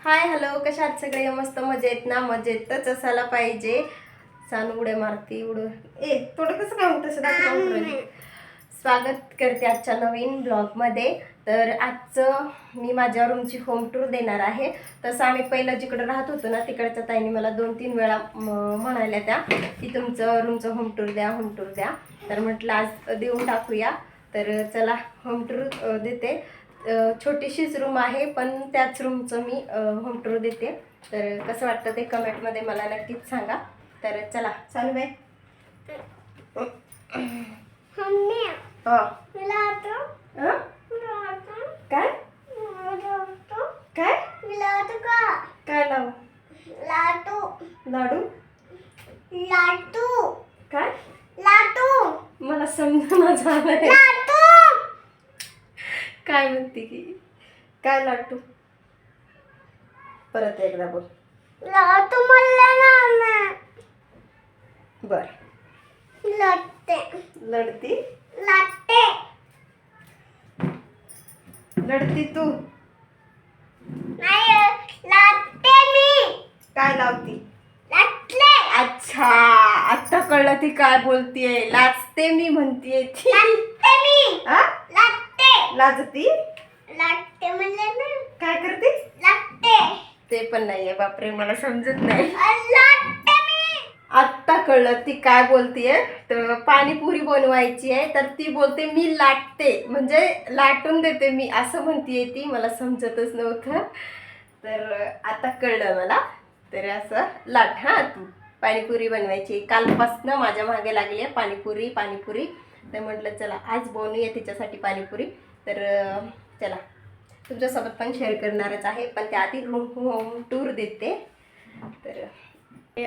Hi hello कशा आहात सगळे? मस्त मजेत ना? मजेतच असायला पाहिजे. सान उड्या मारती उड. ए थोडं कसं काय होतं तसं स्वागत करते आजच्या नवीन ब्लॉगमध्ये. तर आजचं मी माझ्या रूमची होम टूर देणार आहे. तसं आम्ही पहिलं जिकडं राहत होतो ना तिकडच्या ताईने मला दोन तीन वेळा म्हणाल्या त्या की तुमचं रूमचं होम टूर द्या होम टूर द्या. तर म्हटलं आज देऊन टाकूया. तर चला होम टूर देते. छोटीशीच रूम आहे पण त्याच रूमचं मी होम टूर देते. तर कसं वाटतं ते कमेंटमध्ये मला नक्कीच सांगा. तर चला चालू बाय काय? काय? काय लावू लाडू? लाटू. काय? लाटू. मला समजा लाटू. काय म्हणते की काय लाटू? परत एकदा बोल. लाटू म्हणलं ना मी. बर. लटते. लढती? लाटते. लढती तू. नाही लाटते मी. काय लावती? लाटले. अच्छा आता कळलं ती काय बोलतीये. लाजते मी म्हणतीये ती. लाटते मी. हा? लाजती? लाटते म्हणलं ना. काय करते? लाटते. ते पण नाहीये बापरे मला समजत नाही. लाटते मी. आत्ता कळलं ती काय बोलतीये. तर पाणीपुरी बनवायची आहे तर ती बोलते मी लाटते. म्हणजे लाटून देते मी असं म्हणतीये ती मला समजतच नव्हतं. तर आता कळलं मला. तर असं लाट हा तू पाणीपुरी बनवायची कालपासनं माझ्या मागे लागली आहे पाणीपुरी पाणीपुरी. तर म्हटलं चला आज बनवूया तिच्यासाठी पाणीपुरी. तर चला. तुमच्यासोबत पण शेअर करणारच आहे पण त्याआधी रूम होम टूर देते. तर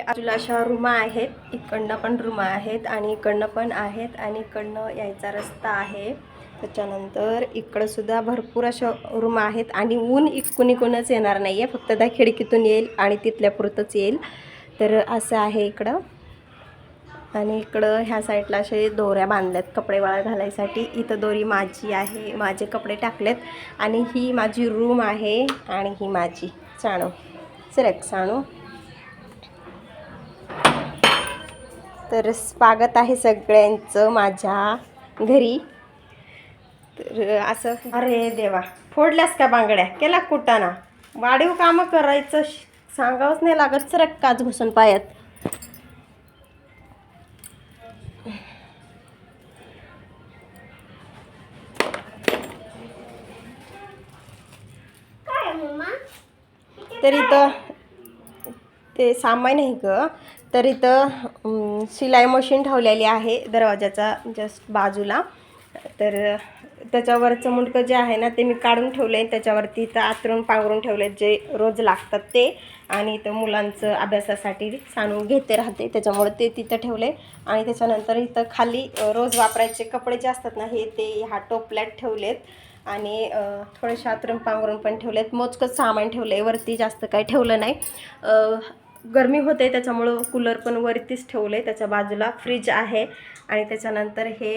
आजूला अशा रूमा आहेत. इकडनं पण रूमा आहेत आणि इकडनं पण आहेत आणि इकडनं यायचा रस्ता आहे. त्याच्यानंतर इकडंसुद्धा भरपूर अशा रूमा आहेत आणि ऊन कुणी कोणच येणार नाही आहे फक्त त्या खिडकीतून येईल आणि तिथल्यापुरतंच येईल. तर असं आहे इकडं. आणि इकडं ह्या साईडला असे दोऱ्या बांधल्यात कपडे वाळा घालायसाठी. इथं दोरी माझी आहे माझे कपडे टाकलेत. आणि ही माझी रूम आहे आणि ही माझी चाणू. सिरेक चाणू. तर स्वागत आहे सगळ्यांचं माझ्या घरी. तर असं अरे देवा फोडल्यास का बांगड्या? केला कुटाना वाढीव कामं करायचं श- सांगावंच नाही लागत सरक काच घुसून पायात. तर इथं ते सामान आहे ग तर इथं शिलाई मशीन ठेवलेली आहे दरवाजाचा जस्ट बाजूला. तर त्याच्यावरचं मुंडकं जे आहे ना ते मी काढून ठेवलं आहे त्याच्यावरती इथं आतरून पांघरून ठेवले जे रोज लागतात ते. आणि इथं मुलांचं अभ्यासासाठी सांडून घेते राहते त्याच्यामुळे ते तिथं ठेवले आणि त्याच्यानंतर इथं खाली रोज वापरायचे कपडे जे असतात ना हे ते ह्या टोपल्यात ठेवलेत. आणि थोडेसे आतरून पांघरून पण ठेवलेत. मोजकंच सामान ठेवलं आहे वरती जास्त काही ठेवलं नाही. गरमी होते त्याच्यामुळं कूलर पण वरतीच ठेवलं आहे त्याच्या बाजूला फ्रीज आहे आणि त्याच्यानंतर हे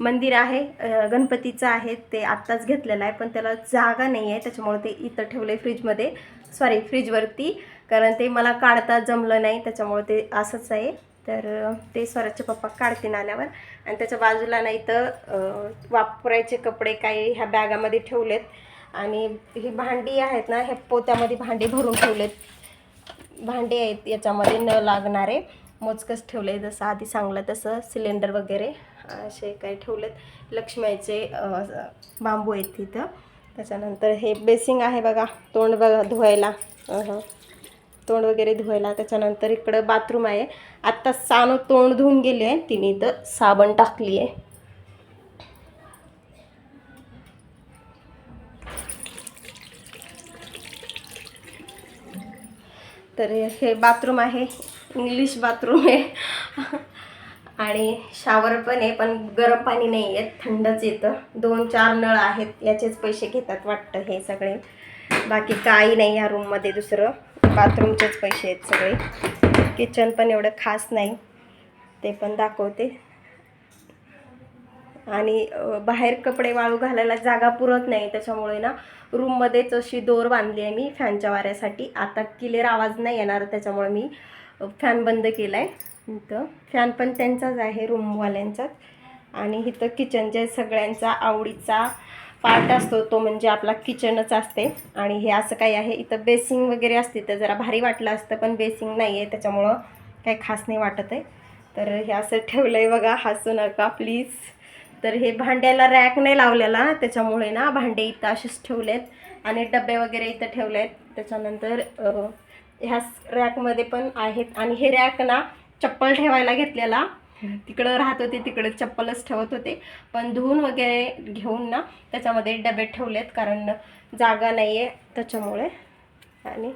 मंदिर आहे गणपतीचं आहे ते आत्ताच घेतलेलं आहे पण त्याला जागा नाही आहे त्याच्यामुळं ते इथं ठेवलं आहे फ्रीजमध्ये सॉरी फ्रीजवरती कारण ते मला काढता जमलं नाही त्याच्यामुळं ते असंच आहे. तर ते स्वराजचे पप्पा काढते आल्यावर. आणि त्याच्या बाजूला नाही तर वापरायचे कपडे काही ह्या बॅगामध्ये ठेवलेत. आणि ही भांडी आहेत ना हे पोत्यामध्ये भांडी भरून ठेवलेत. भांडे आहेत याच्यामध्ये न लागणारे. मोजकच ठेवले जसं आधी सांगलं तसं. सिलेंडर वगैरे असे काही ठेवलेत. लक्ष्मीचे बांबू आहेत तिथं. त्याच्यानंतर हे बेसिंग आहे बघा तोंड बघा धुवायला. तोंड वगैरे धुवायला. त्याच्यानंतर इकडं बाथरूम आहे. आत्ता सानू तोंड धुवून गेले आहे. तिने इथं साबण टाकली आहे. तर हे बाथरूम आहे इंग्लिश बाथरूम आहे. आणि शावर पण आहे पण गरम पाणी नाही आहेत थंडच येतं. दोन चार नळ आहेत याचेच पैसे घेतात वाटतं हे सगळे. बाकी काही नाही या रूममध्ये दुसरं. बाथरूमचेच पैसे आहेत सगळे. किचन पण एवढं खास नाही. ते पण दाखवते. आणि बाहेर कपडे वाळू घालायला जागा पुरत नाही त्याच्यामुळे ना रूममध्येच अशी दोर बांधली आहे मी फॅनच्या वाऱ्यासाठी. आता क्लिअर आवाज नाही येणार त्याच्यामुळे मी फॅन बंद केला आहे इथं फॅन पण त्यांचाच आहे रूमवाल्यांचाच आणि इथं किचनच्या सगळ्यांचा आवडीचा पार्ट असतो तो म्हणजे आपला किचनच असते. आणि हे असं काही आहे इथं बेसिंग वगैरे असते तर जरा भारी वाटलं असतं पण बेसिंग नाही आहे त्याच्यामुळं काही खास नाही वाटत आहे तर हे असं ठेवलं आहे बघा हसू नका प्लीज तर हे भांड्याला रॅक नाही लावलेला त्याच्यामुळे ना भांडे इथं असेच ठेवलेत. आणि डबे वगैरे इथं ठेवले आहेत त्याच्यानंतर ह्या रॅकमध्ये पण आहेत. आणि हे रॅक ना चप्पल ठेवायला घेतलेला. तिकडं राहत होते तिकडे चप्पलच ठेवत होते. पण धुवून वगैरे घेऊन ना त्याच्यामध्ये डबे ठेवलेत कारण जागा नाही आहे त्याच्यामुळे. आणि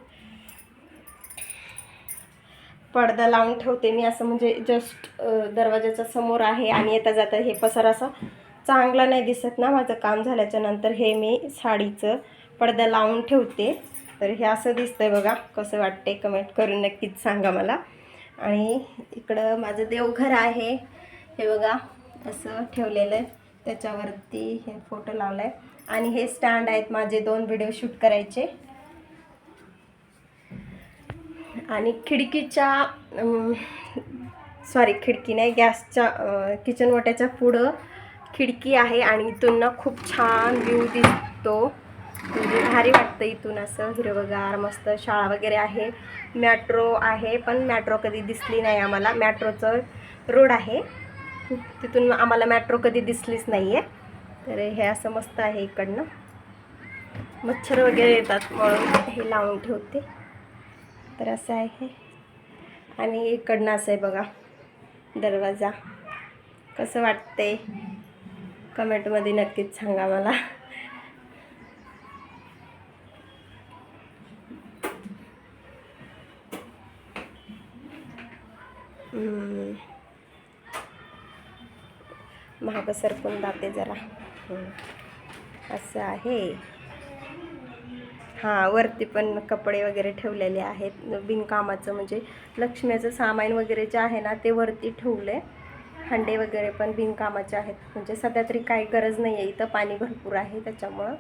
पडदा लावून ठेवते मी. असं म्हणजे जस्ट दरवाजाच्या समोर आहे आणि येता जाता हे पसार असं चांगला नाही दिसत ना माझं काम झाल्याच्यानंतर हे मी साडीचं पडदा लावून ठेवते. तर हे असं दिसतंय बघा कसं वाटते कमेंट करून नक्कीच सांगा मला. आणि इकडं माझं देवघर आहे. हे बघा असं ठेवलेलं आहे. त्याच्यावरती हे फोटो लावला आहे आणि हे स्टँड आहेत माझे दोन व्हिडिओ शूट करायचे. आणि खिडकीच्या सॉरी खिडकी नाही गॅसच्या किचन वाट्याच्या पुढं खिडकी आहे आणि इथून ना खूप छान व्ह्यू दिसतो. म्हणजे भारी वाटतं इथून असं हिरवगार मस्त शाळा वगैरे आहे. मॅट्रो आहे पण मॅट्रो कधी दिसली नाही आम्हाला. मॅट्रोचं रोड आहे. तिथून आम्हाला मॅट्रो कधी दिसलीच नाही आहे तर हे असं मस्त आहे इकडनं. मच्छर वगैरे येतात म्हणून हे लावून ठेवते. तर असं आहे. आणि इकडनं असं आहे बघा दरवाजा. कसं वाटते कमेंटमध्ये नक्कीच सांगा मला. महाग सरकून जाते जरा? असं आहे. हां वरती पण कपडे वगैरे ठेवलेले आहेत. बिनकामाचं म्हणजे लक्ष्मीचं सामान वगैरे जे आहे ना ते वरती ठेवले हंडे वगैरे पण बिनकामाचे आहेत. म्हणजे सध्या तरी काही गरज नाही आहे इथं पाणी भरपूर आहे त्याच्यामुळं.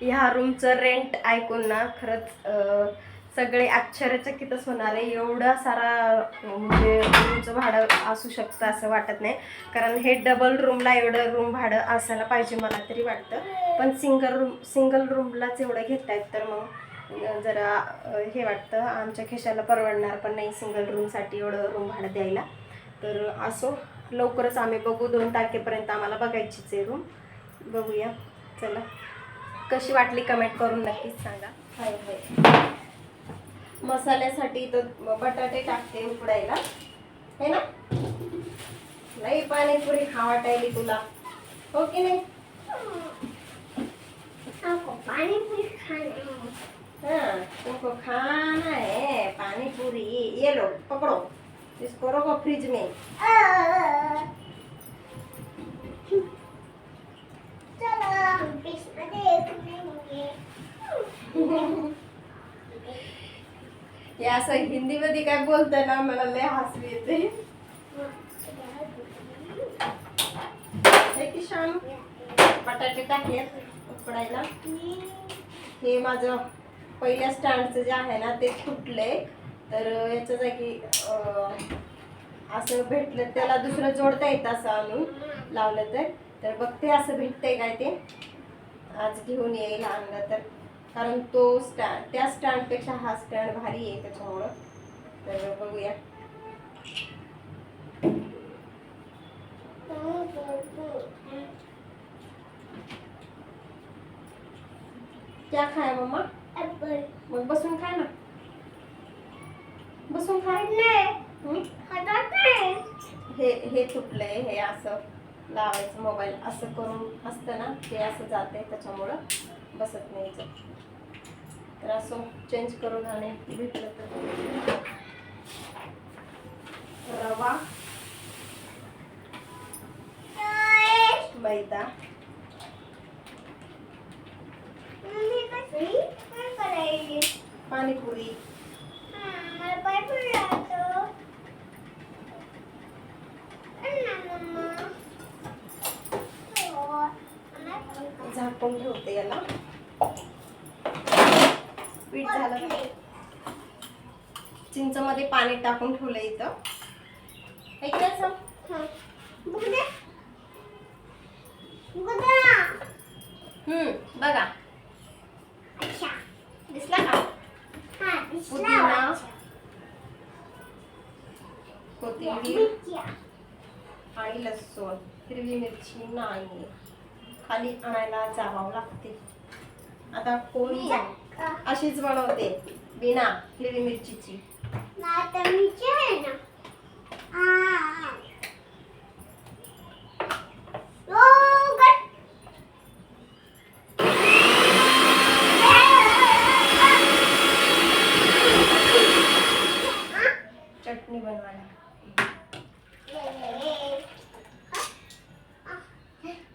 ह्या रूमचं रेंट ऐकून ना खरंच सगळे आश्चर्यचकितच होणार आहे एवढा सारा म्हणजे रूमचं भाडं असू शकतं असं वाटत नाही. कारण हे डबल रूमला एवढं रूम भाडं असायला पाहिजे मला तरी वाटतं. पण सिंगल रूम सिंगल रूमलाच एवढं घेत आहेत तर मग जरा हे वाटतं. आमच्या खिशाला परवडणार पण नाही सिंगल रूमसाठी एवढं रूम भाडं द्यायला. तर असो लवकरच आम्ही बघू. दोन तारखेपर्यंत आम्हाला बघायचीच आहे रूम बघूया. चला. कशी वाटली कमेंट करून नक्कीच सांगा. हाय हाय. मसाल्यासाठी तर बटाटे टाकते उकडायला. है ना? नाही पाणीपुरी खा वाटायली तुला. हो की नाही? आपको पानी पूरी खाना हाँ तुमको खाना है पानी पूरी ये लो पकड़ो. इसको रखो फ्रिज में. चलो हम कृष्ण देख लेंगे हे असं हिंदीमध्ये काय बोलतंय ना मला लय हसू येते हे की बटाटे टाकेल उकडायला. हे माझं पहिल्या स्टँडचं जे आहे ना ते फुटले. तर याच्या जागी असं भेटलं त्याला दुसरं जोडता येतं असं आणून लावलं तर. तर बघते असं भेटतंय काय ते. आज घेऊन येईल आणलं तर. कारण तो स्टँड त्या स्टँडपेक्षा हा स्टँड भारी आहे त्याच्यामुळं. तर बघूया. क्या खाय मम्मा? मग बसून खाय ना. बसून खाय नहीं. हे हे तुटलंय हे असं लावायचं मोबाईल. असं करून असतं ना ते असं जाते त्याच्यामुळं. बसत नाही. तर असं चेंज करून आणि भेटलं तर. रवा. मैदा. पाणीपुरी मला पाय पडला तो ना मम्मा झाकून ठेवते याला पीठ झालं का? चिंचमध्ये पाणी टाकून ठेवलं इथं. हम्म बघा. दिसला का? हा, पुदिना. कोथिंबीर. आणि लसूण. हिरवी मिरची नाही. खाली आणायला जावं लागते. आता पोळी का? अशीच बनवते. बिना हिरवी मिरचीची. चटणी बनवायला.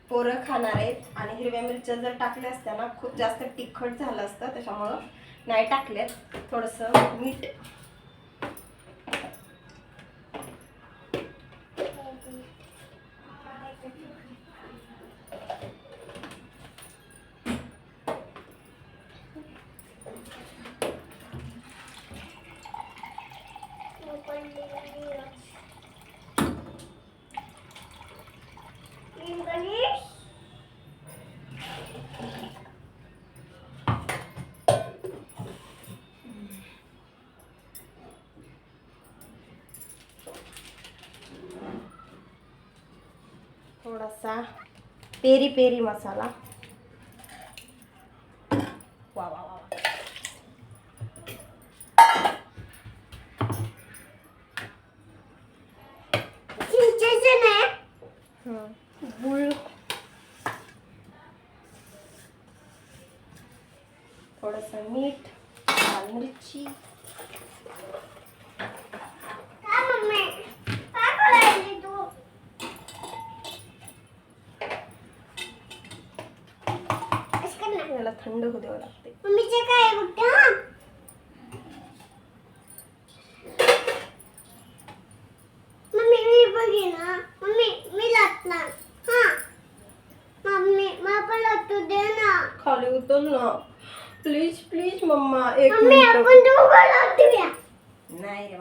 पोरं खाणार आहेत आणि हिरव्या मिरच्या जर टाकल्या असत्या ना खूप जास्त तिखट झालं असतं त्याच्यामुळं नाही टाकल्यात थोडंसं मीठ इंग्लिश थोडासा पेरी पेरी मसाला वा वा वा वा. चिंचेचं नाही हं. गुळ थोडंसं मीठ लाल मिरची काय मम्मी काय करायली तू असं कर ना. याला थंड होऊ द्यावं लागते मम्मीचे काय बघते मम्मी मी बघे ना. मम्मी मी लाटणार. मम्मी मला पण लाटू दे ना. खाली उतर ना प्लीज प्लीज मम्मा एक मम्मी मिनिट. आपण दोघं लाटूया.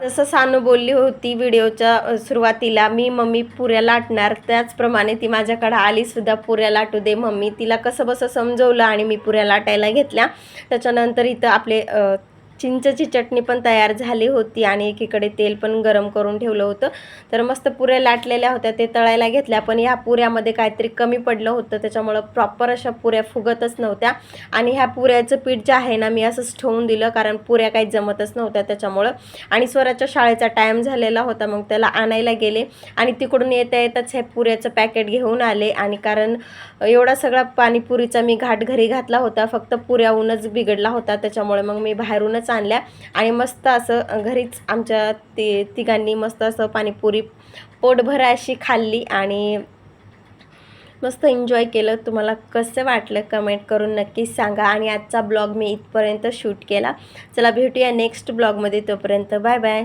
जसं सानू बोलली होती व्हिडिओच्या सुरुवातीला मी मम्मी पुऱ्या लाटणार. त्याचप्रमाणे ती माझ्याकडे आली सुद्धा पुऱ्या लाटू दे मम्मी. तिला कसं बसं समजवलं आणि मी पुऱ्या लाटायला घेतल्या. त्याच्यानंतर इथं आपले अ, चिंचची चटणी पण तयार झाली होती आणि एकीकडे तेल पण गरम करून ठेवलं होतं. तर मस्त पुऱ्या लाटलेल्या होत्या ते तळायला घेतल्या पण ह्या पुऱ्यामध्ये काहीतरी कमी पडलं होतं त्याच्यामुळं प्रॉपर अशा पुऱ्या फुगतच नव्हत्या. आणि ह्या पुऱ्याचं पीठ जे आहे ना मी असंच ठेवून दिलं कारण पुऱ्या काही जमतच नव्हत्या त्याच्यामुळं. आणि स्वराच्या शाळेचा टाईम झालेला होता मग त्याला आणायला गेले. आणि तिकडून येता येताच हे पुऱ्याचं पॅकेट घेऊन आले. आणि कारण एवढा सगळा पाणीपुरीचा मी घाट घरी घातला होता फक्त पुऱ्याहूनच बिघडला होता त्याच्यामुळे मग मी बाहेरूनच आणल्या आणि मस्त असं घरीच आमच्या ति तिघांनी मस्त असं पाणीपुरी पोटभर अशी खाल्ली आणि मस्त एन्जॉय केलं. तुम्हाला कसं वाटलं कमेंट करून नक्कीच सांगा आणि आजचा ब्लॉग मी इथपर्यंत शूट केला. चला भेटूया नेक्स्ट ब्लॉगमध्ये तोपर्यंत. Bye bye